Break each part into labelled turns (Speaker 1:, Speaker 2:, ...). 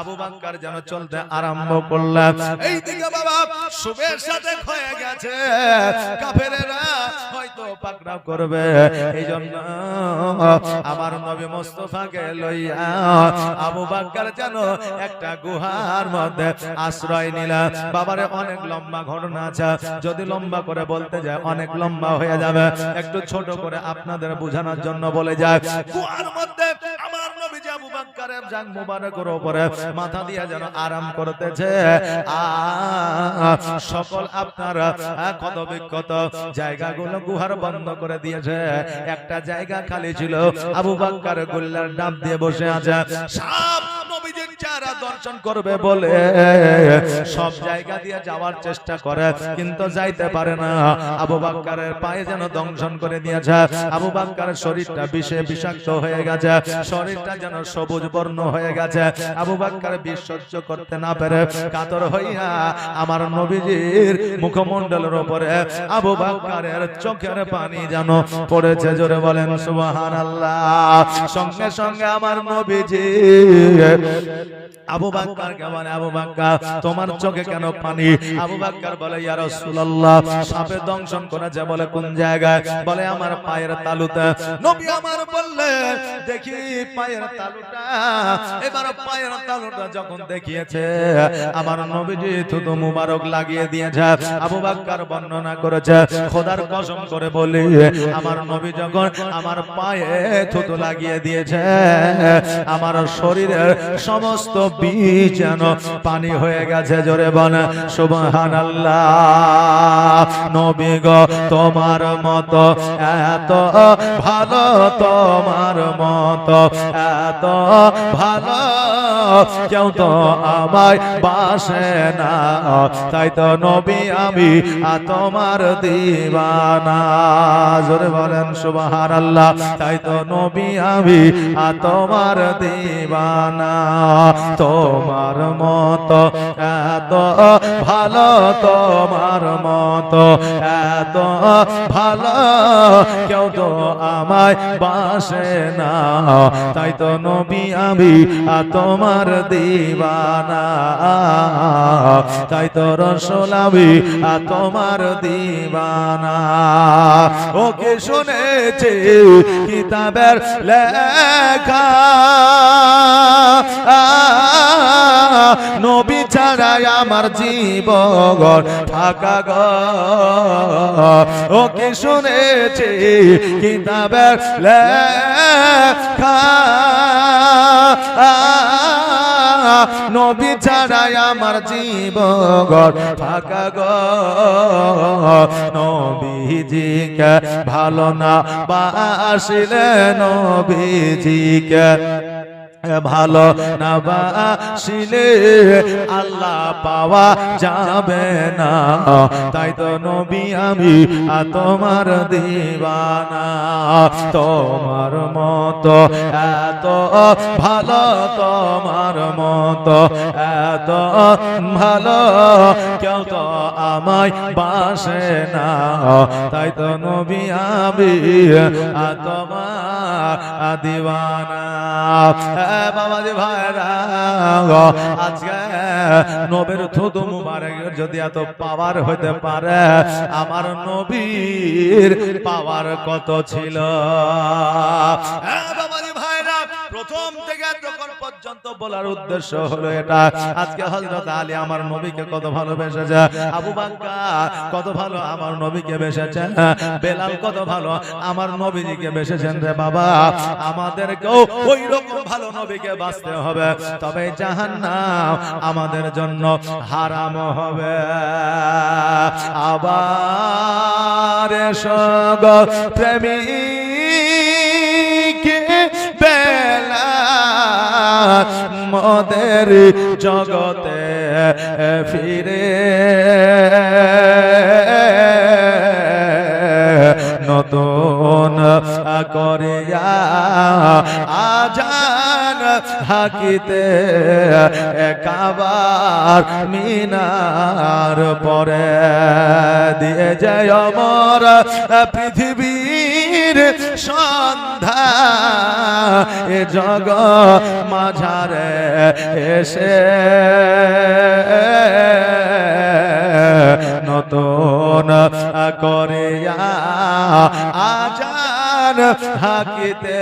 Speaker 1: আবু বাক্কার যেন চলতে আরম্ভ এইদিকে বাবা শুভের সাথে হয়ে গেছে। কাফেরেরা হয়তো পাকড়াও করবে। আমার নবী মোস্তফাকে লইয়া আবু বাক্কার যেন একটা গুহার মধ্যে আশ্রয় নিলাম বাবারে অনেক লম্বা ঘটনা আছে। যদি লম্বা করে বলতে যায় অনেক লম্বা হয়ে যাবে। একটু ছোট করে আপনাদের বোঝানোর জন্য বলে যায়। গুহার মধ্যে আমার আবু বাক্কারের জাং মুবারকের উপরে মাথা দিয়া যেন আরাম করতেছে। সকল আপনারা কত বিক্ষত জায়গাগুলো গুহার বন্ধ করে দিয়েছে। একটা জায়গা খালি ছিল। আবু বাক্কার গুল্লার ডাব দিয়ে বসে আছে। সাপ চেহারা দর্শন করবে বলে সব জায়গা দিয়ে যাওয়ার চেষ্টা করে কিন্তু যাইতে পারে না। আবু বাক্কারের পায়ে যেন দংশন করে দিয়েছে। আবু বাক্কারের শরীরটা বিষে বিষাক্ত হয়ে গেছে। শরীরটা যেন সবুজ বর্ণ হয়ে গেছে। আবু বাক্কার বিষ সহ্য করতে না পেরে কাতর হইয়া আমার নবীজির মুখমণ্ডলের উপরে আবু বাক্কারের চোখের পানি যেন পড়েছে জোরে বলেন সুবহানাল্লাহ। সঙ্গে সঙ্গে আমার নবীজি আবু বাক্কার কেমন? আবু বাক্কার তোমার চোখে কেন পানি? আবু বাক্কার বলে ইয়া রাসূলুল্লাহ সাপে দংশন করেছে বলে কোন জায়গায়? বলে আমার পায়ের তালুতে। নবী আমার বললে দেখি পায়ের তালুটা। এবার পায়ের তালুটা যখন দেখিয়েছে আমার নবীজি থুতু মুবারক লাগিয়ে দিয়েছে। আবু বাক্কার বর্ণনা করেছে খোদার কসম করে বলি আমার নবী যখন আমার পায়ে থুতু লাগিয়ে দিয়েছে আমার শরীরের সমস্ত বীজ যেন পানি হয়ে গেছে, জোরে বন সুবহান নবী তোমার মত, এত ভালো তোমার মত, এত ভালো কেউ তো আমায় বাসে না। তাই তো নবী, আমি তোমার দিবানা। জোরে বলেন সুবহান আল্লাহ তাই তো নবী, আমি তোমার দিবানা। তোমার মত, এত ভালো তোমার মতো, এত ভালো কেউ তো আমায় বাসে না। তাই তো নবী, আমি আর তোমার দিবানা। তাই তো রসল আর তোমার দিবানা। ওকে শুনেছে কিতাবের লেখা? নবী ছাড়াই আমার জীবন ফাঁকা গ। ওকে শুনেছি কিতাবের লেখা? নবী ছাড়াই আমার জীবন ফাঁকা গ নবীজিকে ভালো না বাসিলে নবীজিকে। ভালো না বাসিলে আল্লাহ পাওয়া যাবে না। তাই তো নবী আমি তোমার দিবানা। তোমার মতো এত ভালো তোমার মতো এত ভালো। কেউ তো আমায় বাসে না। তাই তো নবী আমি তোমার দিবানা। বাবাজি ভাইরা, আজকে নবীর থুতু মুবারক যদি এত পাওয়ার হতে পারে, আমার নবীর পাওয়ার কত ছিল? বাবাজি পর্যন্ত বলার উদ্দেশ্য হলো এটা। আজকে হযরত আলী আমার নবীকে কত ভালোবেসেছে। আবু বাক্কার কত ভালো আমার নবীকে বেসেছে। বেলাল কত ভালো আমার নবীজিকে বেসেছেন রে বাবা। আমাদেরকেও ওই রকম ভালো নবীকে বাঁচতে হবে। তবে জাহান্নাম আমাদের জন্য হারাম হবে। আবার সগ প্রেমিক মদের জগতে ফিরে। নতুন করিয়া আজান হাকিতে একাবার মিনার পরে দিয়ে যায় অমর পৃথিবী। পানির সন্ধ্যা এ জগ মাঝারে এসে নতুন করিয়া আজান হাকিতে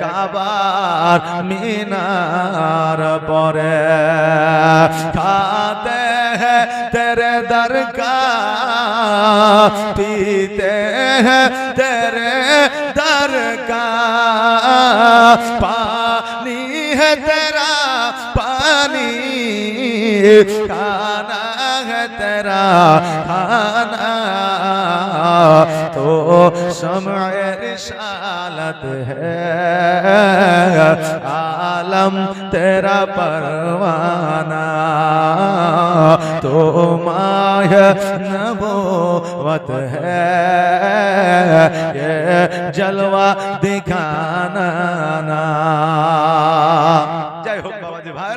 Speaker 1: কাবার মিনার পরে খাতে हैं तेरे दर का पीते हैं तेरे दर का पानी है तेरा पानी खाना है तेरा खाना तो समय शालत है। आलम तेरा परवाना। तो माय नबो वत है जलवा दिखाना। ना जय हो बाबा जी। भाई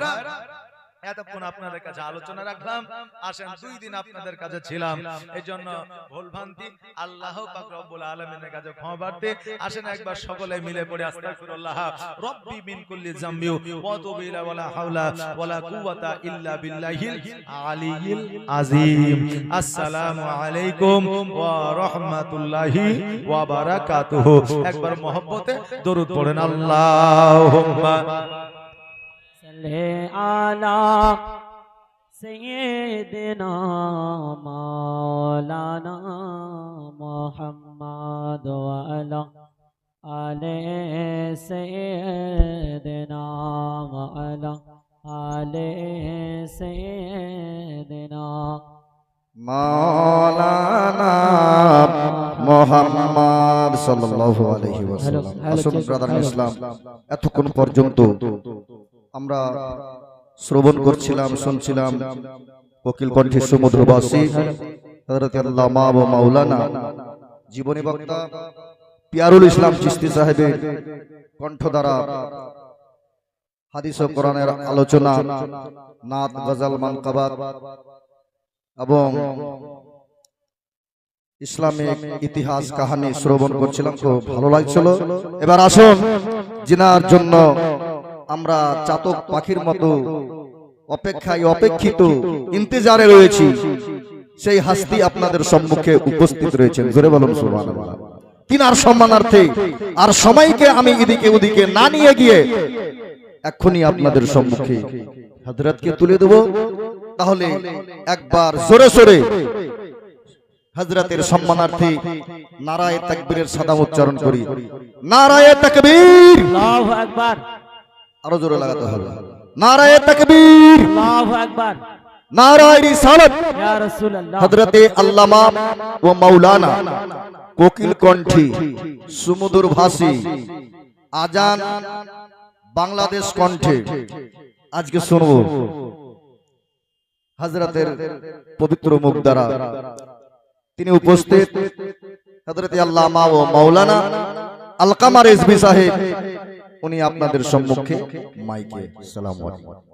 Speaker 1: तो पुनः अपना आलोचना रख रखलाम আসেন দুই দিন আপনাদের কাছে ছিলাম। এই জন্য ভুলভ্রান্তি আল্লাহ পাক রব্বুল আলামিনের কাছে ক্ষমা প্রার্থী। আসেন একবার সকলে মিলে পড়ে আস্তাগফিরুল্লাহ। রব্বি মিন কুল্লি জামবি ওয়া তুবু ইলা ওয়ালা হাওলা ওয়ালা কুওয়াতা ইল্লা বিল্লাহিল আলিয়িল আযীম। আসসালামু আলাইকুম ওয়া রাহমাতুল্লাহি ওয়া বারাকাতুহু। একবার মহব্বতে দরুদ পড়েন আল্লাহুম্মা
Speaker 2: সাল্লি আলা سيدنا مولانا محمد وعلى آل سيدنا وعلى آل سيدنا
Speaker 3: মাওলানা মোহাম্মদ সাল্লাল্লাহু আলাইহি ওয়াসাল্লাম আসুন ব্রাদার ইসলাম এতক্ষণ পর্যন্ত আমরা শ্রবণ করছিলাম, শুনছিলাম। কোকিল কণ্ঠে সমুদ্র বাসী হযরত আল্লামা ও মাওলানা, জীবনী বক্তা পিয়ারুল ইসলাম চিশতি সাহেবের কণ্ঠ দ্বারা হাদিস ও কোরআনের আলোচনা, নাত গজাল মানকাবাত এবং ইসলামিক ইতিহাস কাহানি শ্রবণ করছিলাম, খুব ভালো লাগছিল। এবার আসুন, জিনার জন্য আমরা চাতক পাখির মতো অপেক্ষায় অপেক্ষিত ইন্তজারে রয়েছি। সেই হাস্তি আপনাদের সম্মুখে উপস্থিত রয়েছেন। জোরে বলুন, সুবহানাল্লাহ। কিনার সম্মানার্থে আর সময়কে আমি এদিকে ওদিকে না নিয়ে গিয়ে এক্ষুনি আপনাদের সম্মুখে হজরতকে তুলে দেব। তাহলে একবার জোরে জোরে হজরতের সম্মানার্থে নারায় তাকবীরের সাদা উচ্চারণ করি। নারায় তাকবীর!
Speaker 2: আল্লাহু আকবার।
Speaker 3: আরও জোরে লাগাতে হবে। নারায় তাকবীর।
Speaker 2: আল্লাহু আকবার।
Speaker 3: নারায় রিসালাত।
Speaker 2: ইয়া রাসূলুল্লাহ।
Speaker 3: হযরতে আল্লামা ও মাওলানা কোকিল কণ্ঠী সুমধুর ভাষী আজান বাংলাদেশ কণ্ঠে আজকে শুনব। হযরতের পবিত্র মুখ দ্বারা। তিনি উপস্থিত হযরতে আল্লামা ও মাওলানা আলকামা রেজবি সাহেব। উনি আপনাদের সম্মুখে মাইকে সালাম আলাইকুম।